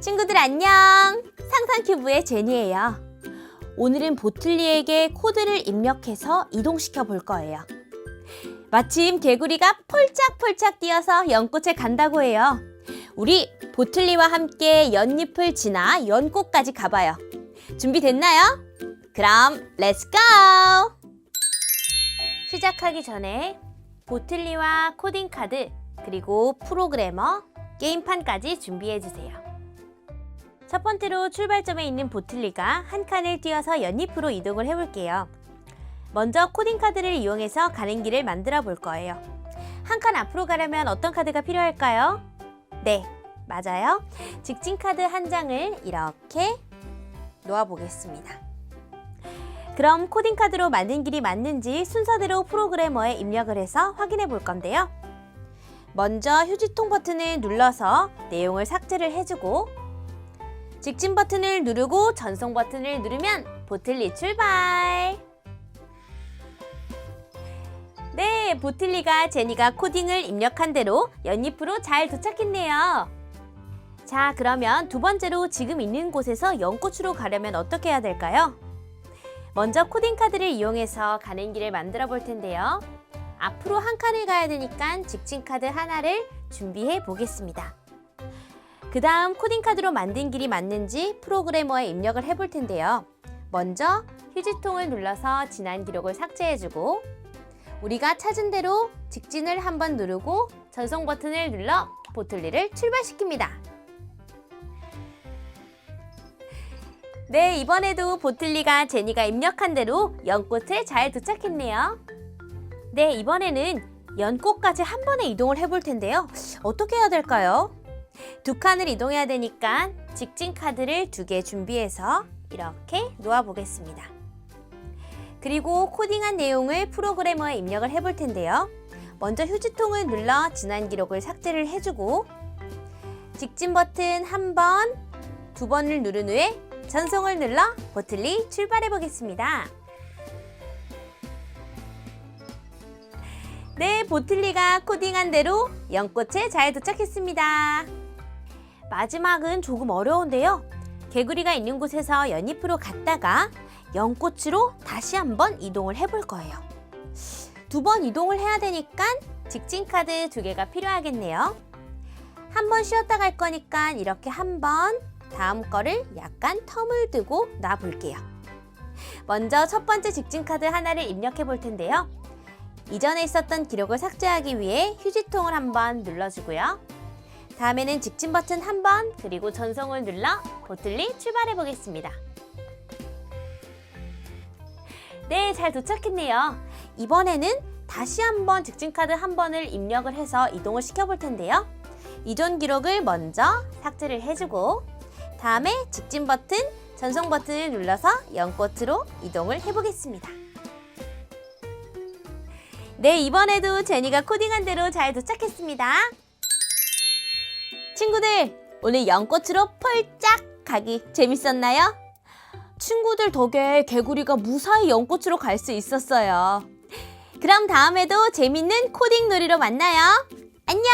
친구들 안녕! 상상큐브의 제니예요. 오늘은 보틀리에게 코드를 입력해서 이동시켜 볼 거예요. 마침 개구리가 폴짝폴짝 뛰어서 연꽃에 간다고 해요. 우리 보틀리와 함께 연잎을 지나 연꽃까지 가봐요. 준비됐나요? 그럼 렛츠 고! 시작하기 전에 보틀리와 코딩 카드 그리고 프로그래머, 게임판까지 준비해 주세요. 첫 번째로 출발점에 있는 보틀리가 한 칸을 뛰어서 연잎으로 이동을 해 볼게요. 먼저 코딩 카드를 이용해서 가는 길을 만들어 볼 거예요. 한 칸 앞으로 가려면 어떤 카드가 필요할까요? 네, 맞아요. 직진 카드 한 장을 이렇게 놓아 보겠습니다. 그럼 코딩 카드로 만든 길이 맞는지 순서대로 프로그래머에 입력을 해서 확인해 볼 건데요. 먼저 휴지통 버튼을 눌러서 내용을 삭제를 해주고 직진 버튼을 누르고 전송 버튼을 누르면 보틀리 출발! 네, 보틀리가 제니가 코딩을 입력한 대로 연잎으로 잘 도착했네요. 자, 그러면 두 번째로 지금 있는 곳에서 연꽃으로 가려면 어떻게 해야 될까요? 먼저 코딩 카드를 이용해서 가는 길을 만들어 볼 텐데요. 앞으로 한 칸을 가야 되니까 직진 카드 하나를 준비해 보겠습니다. 그 다음 코딩 카드로 만든 길이 맞는지 프로그래머에 입력을 해 볼 텐데요. 먼저 휴지통을 눌러서 지난 기록을 삭제해주고 우리가 찾은 대로 직진을 한번 누르고 전송 버튼을 눌러 보틀리를 출발시킵니다. 네, 이번에도 보틀리가 제니가 입력한 대로 연꽃에 잘 도착했네요. 네, 이번에는 연꽃까지 한 번에 이동을 해볼 텐데요. 어떻게 해야 될까요? 두 칸을 이동해야 되니까 직진 카드를 두 개 준비해서 이렇게 놓아 보겠습니다. 그리고 코딩한 내용을 프로그래머에 입력을 해볼 텐데요. 먼저 휴지통을 눌러 지난 기록을 삭제를 해주고 직진 버튼 한 번, 두 번을 누른 후에 전송을 눌러 보틀리 출발해 보겠습니다. 네, 보틀리가 코딩한 대로 연꽃에 잘 도착했습니다. 마지막은 조금 어려운데요. 개구리가 있는 곳에서 연잎으로 갔다가 연꽃으로 다시 한번 이동을 해볼 거예요. 두 번 이동을 해야 되니까 직진 카드 두 개가 필요하겠네요. 한 번 쉬었다 갈 거니까 이렇게 한 번, 다음 거를 약간 텀을 두고 놔 볼게요. 먼저 첫 번째 직진 카드 하나를 입력해 볼 텐데요. 이전에 있었던 기록을 삭제하기 위해 휴지통을 한번 눌러주고요. 다음에는 직진 버튼 한 번, 그리고 전송을 눌러 보틀리 출발해 보겠습니다. 네, 잘 도착했네요. 이번에는 다시 한번 직진 카드 한 번을 입력을 해서 이동을 시켜 볼 텐데요. 이전 기록을 먼저 삭제를 해주고 다음에 직진 버튼, 전송 버튼을 눌러서 연꽃으로 이동을 해보겠습니다. 네, 이번에도 제니가 코딩한 대로 잘 도착했습니다. 친구들, 오늘 연꽃으로 펄짝 가기 재밌었나요? 친구들 덕에 개구리가 무사히 연꽃으로 갈 수 있었어요. 그럼 다음에도 재밌는 코딩 놀이로 만나요. 안녕!